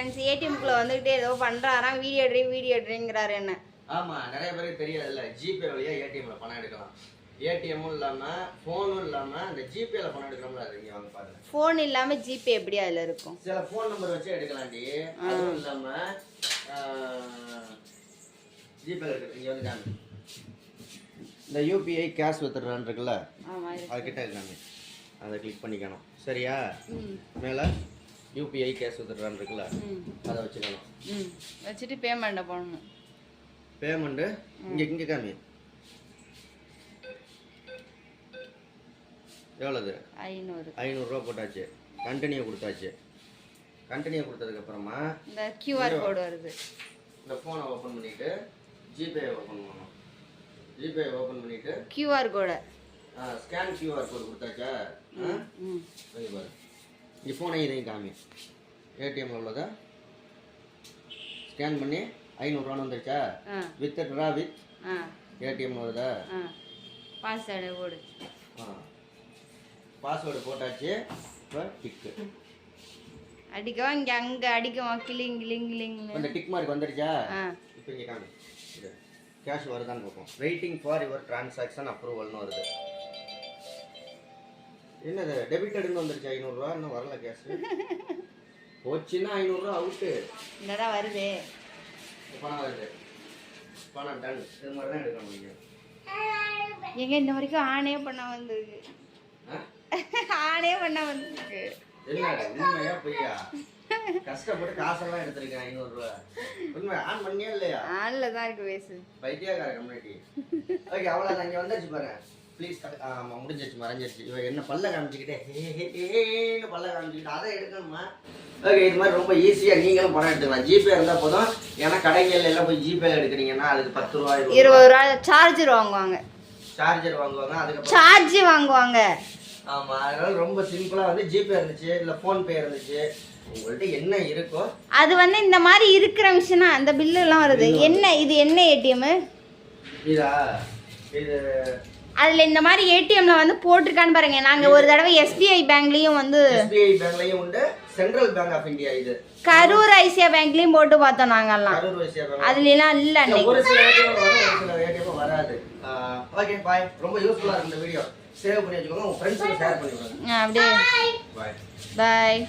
Friends ஏடிஎம்குள்ள வந்துகிட்டே ஏதோ பண்றாராம் வீடியோ எடுறி வீடியோ எடுறீங்கிறாரு என்ன. ஆமா நிறைய பேருக்கு தெரியாதுல்ல ஜிபே வழியா ஏடிஎம்ல பணம் எடுக்கலாம். ஏடிஎம்மும் இல்லாம போனும் இல்லாம அந்த ஜிபேல பணம் எடுக்கிறோம்ல அது இங்க வாங்க பாருங்க. ஃபோன் இல்லாம ஜிபே எப்படி அதுல இருக்கும்? சில ஃபோன் நம்பர் வச்சு எடுக்கலாம்டி அதுவும் இல்லாம ஜிபேல இருக்கு. இங்க வந்து காமி இந்த யூபிஐ கேஷ் வித்துடுறான் இருக்குல்ல ஆமா அது கிட்ட இருக்காங்க அதை கிளிக் பண்ணிக்கணும். சரியா? மேலே. யூபிஐ கேஷ் வித்துடுறான் இருக்குல்ல அதை வச்சுக்கணும். ம். வச்சுட்டு பேமெண்ட்டை பண்ணணும் பேமெண்ட்டு இங்கே இங்கே காமி எவ்வளோது ஐநூறு. ஐநூறுரூவா போட்டாச்சு. கண்டினியூ கொடுத்தாச்சு. கண்டினியூ கொடுத்ததுக்கப்புறமா இந்த கியூஆர் கோடு வருது. இந்த ஃபோனை ஓப்பன் பண்ணிவிட்டு ஜிபே ஓப்பன் பண்ணணும். ஜிபே ஓப்பன் பண்ணிவிட்டு கியூஆர் கோடை ஸ்கேன் கியூஆர் கோடு கொடுத்தாச்சா? இந்த ஃபோனை இதையும் காமி ஏடிஎம்ல உள்ளதா ஸ்கேன் பண்ணி ஐநூறுரூவான்னு வந்துருச்சா? வித் ட்ரா வித் ஏடிஎம் வருதா பாஸ்வேர்டு போடு. ஆ. பாஸ்வேர்டு போட்டாச்சு. இப்போ டிக்கு அடிக்கவா? இங்கே அங்கே அடிக்கவா? கிளிங் கிளிங் கிளிங்னு அந்த டிக் மார்க் வந்துருச்சா? இப்போ இங்கே காமி கேஷ் வருதான்னு பார்ப்போம். வெயிட்டிங் ஃபார் யுவர் டிரான்சாக்ஷன் அப்ரூவல்னு வருது. என்னது டெபிட்டடுன்னு வந்துருச்சு ஐநூறுரூவா இன்னும் வரல கேஷ் போச்சுன்னா ஐநூறுரூவா அவுட்டு இங்கடா வருதே. பணம் வருது. பணம் டன் இது மாதிரி தான் எடுக்க முடியும் எங்க இன்ன வரைக்கும் ஆனே பண்ண வந்திருக்கு? ஆனே பண்ண வந்திருக்கு. என்னடா உண்மையா பொய்யா? கஷ்டப்பட்டு காசெல்லாம் எடுத்திருக்கேன் ஐநூறுரூவா உண்மை ஆன் பண்ணியா இல்லையா? ஆன்ல தான் இருக்கு வயசு பைத்தியக்கார கம்யூனிட்டி ஓகே அவ்வளோதான் இங்கே வந்துருச்சு பாருங்க. ப்ளீஸ் ஆமாம் முடிஞ்சிருச்சு மறைஞ்சிருச்சு. இவ என்ன பல்ல காமிச்சிக்கிட்டே ஹேன்னு பல்ல காமிச்சிக்கிட்டு அதை எடுக்கணுமா? ஓகே இது மாதிரி ரொம்ப ஈஸியாக நீங்களும் பணம் எடுத்துக்கலாம். ஜிபே இருந்தால் போதும். ஏன்னா கடைகள்ல எல்லாம் போய் ஜிபே எடுக்கிறீங்கன்னா அதுக்கு பத்து ரூபா இருபது ரூபா சார்ஜர் வாங்குவாங்க. சார்ஜர் வாங்குவாங்க. அதுக்கப்புறம் சார்ஜ் வாங்குவாங்க. ஆமா அதனால ரொம்ப சிம்பிளா வந்து ஜிபே இருந்துச்சு இல்ல போன் பே இருந்துச்சு. உங்கள்ட்ட என்ன இருக்கோ அது வந்து இந்த மாதிரி இருக்கிற மிஷினா அந்த பில்லு எல்லாம் வருது. என்ன இது என்ன ஏடிஎம் இதா? இது அதுல இந்த மாதிரி ஏடிஎம்ல வந்து போட்டிருக்கான்னு பாருங்க. நாங்க ஒரு தடவை எஸ்பிஐ பேங்க்லயும் வந்து எஸ்பிஐ பேங்க்லயும் உண்டு. சென்ட்ரல் பேங்க் ஆஃப் இந்தியா இது. கரூர் ஐசியா பேங்க்லயும் போட்டு பார்த்தோம் நாங்கெல்லாம். அதுல எல்லாம் இல்ல ஒரு சில ஏடிஎம் வரும் ஒரு சில ஏடிஎம் வராது. ஓகே பாய் ரொம்ப யூஸ்ஃபுல்லா இருக்கு இந்த வீடியோ சேவ் பண்ணி வச்சுக்கோங்க. உங்க ஃப்ரெண்ட்ஸுக்கு ஷேர் பண்ணி விடுங்க. அப்படியே. பாய் பாய்